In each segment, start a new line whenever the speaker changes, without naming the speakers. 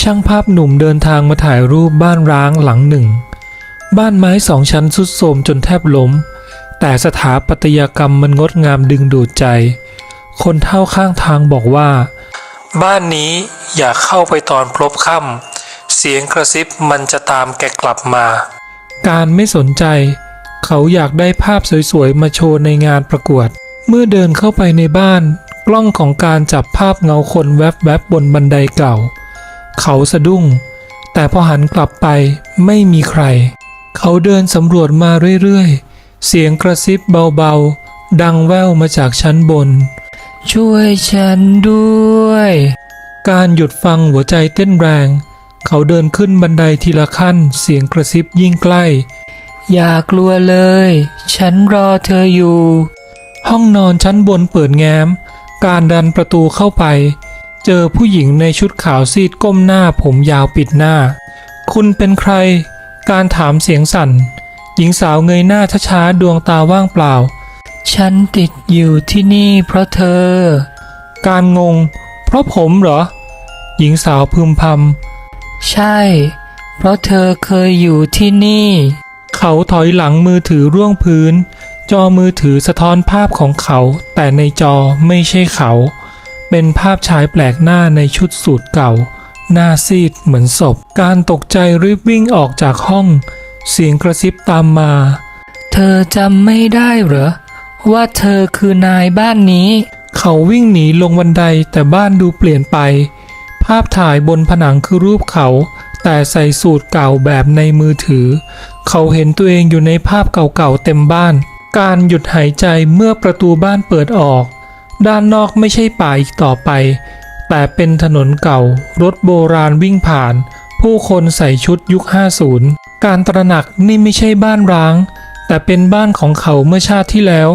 ช่างภาพหนุ่มเดินทางมาถ่ายรูปบ้านร้างหลังหนึ่ง บ้านไม้สองชั้นสุดโทรมจนแทบล้ม แต่สถาปัตยกรรมมันงดงามดึงดูดใจ คนเท่าข้างทางบอกว่า บ้านนี้อย่าเข้าไปตอนพลบค่ำเสียงกระซิบมันจะตามแกกลับมา การไม่สนใจ เขาอยากได้ภาพสวยๆ มาโชว์ในงานประกวด เมื่อเดินเข้าไปในบ้าน กล้องของการจับภาพเงาคนแวบๆบบนบันไดเก่า เขาสะดุ้ง แต่พอหันกลับไปไม่มีใคร เขาเดินสำรวจมาเรื่อยๆ เสียงกระซิบเบาๆ ดังแว่วมาจากชั้นบน ช่วยฉันด้วย การหยุดฟังหัวใจเต้นแรง เขาเดินขึ้นบันไดทีละขั้น เสียงกระซิบยิ่งใกล้ อย่ากลัวเลย ฉันรอเธออยู่ ห้องนอนชั้นบนเปิดแง้ม การดันประตูเข้าไป เจอผู้หญิงในชุดขาวซีดก้มหน้าผมยาวปิดหน้า คุณเป็นใคร การถามเสียงสั่น หญิงสาวเงยหน้าช้าๆดวงตาว่างเปล่า ฉันติดอยู่ที่นี่เพราะเธอ การงง เพราะผมเหรอ หญิงสาวพึมพำใช่ เพราะเธอเคยอยู่ที่นี่ เขาถอยหลังมือถือร่วงพื้น จอมือถือสะท้อนภาพของเขา แต่ในจอไม่ใช่เขา เป็นภาพชายแปลกหน้าในชุดสูทเก่า หน้าซีดเหมือนศพ การตกใจรีบวิ่งออกจากห้อง เสียงกระซิบตามมา เธอจำไม่ได้เหรอ ว่าเธอคือนายบ้านนี้ เขาวิ่งหนีลงบันไดแต่บ้านดูเปลี่ยนไป ภาพถ่ายบนผนังคือรูปเขา แต่ใส่สูตรเก่าแบบในมือถือ เขาเห็นตัวเองอยู่ในภาพเก่าๆเต็มบ้าน การหยุดหายใจเมื่อประตูบ้านเปิดออก ด้านนอกไม่ใช่ป่าอีกต่อไป แต่เป็นถนนเก่า รถโบราณวิ่งผ่าน ผู้คนใส่ชุดยุค 50 การตระหนักนี่ไม่ใช่บ้านร้าง แต่เป็นบ้านของเขาเมื่อชาติที่แล้ว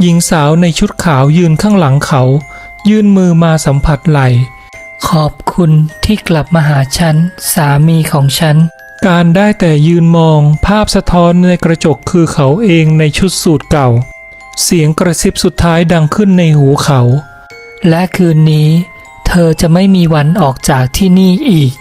หญิงสาวในชุดขาวยืนข้างหลังเขา ยื่นมือมาสัมผัสไหล่ขอบคุณที่กลับมาหาฉัน สามีของฉัน การได้แต่ยืนมองภาพสะท้อนในกระจกคือเขาเองในชุดสูทเก่า เสียงกระซิบสุดท้ายดังขึ้นในหูเขา และคืนนี้ เธอจะไม่มีวันออกจากที่นี่อีก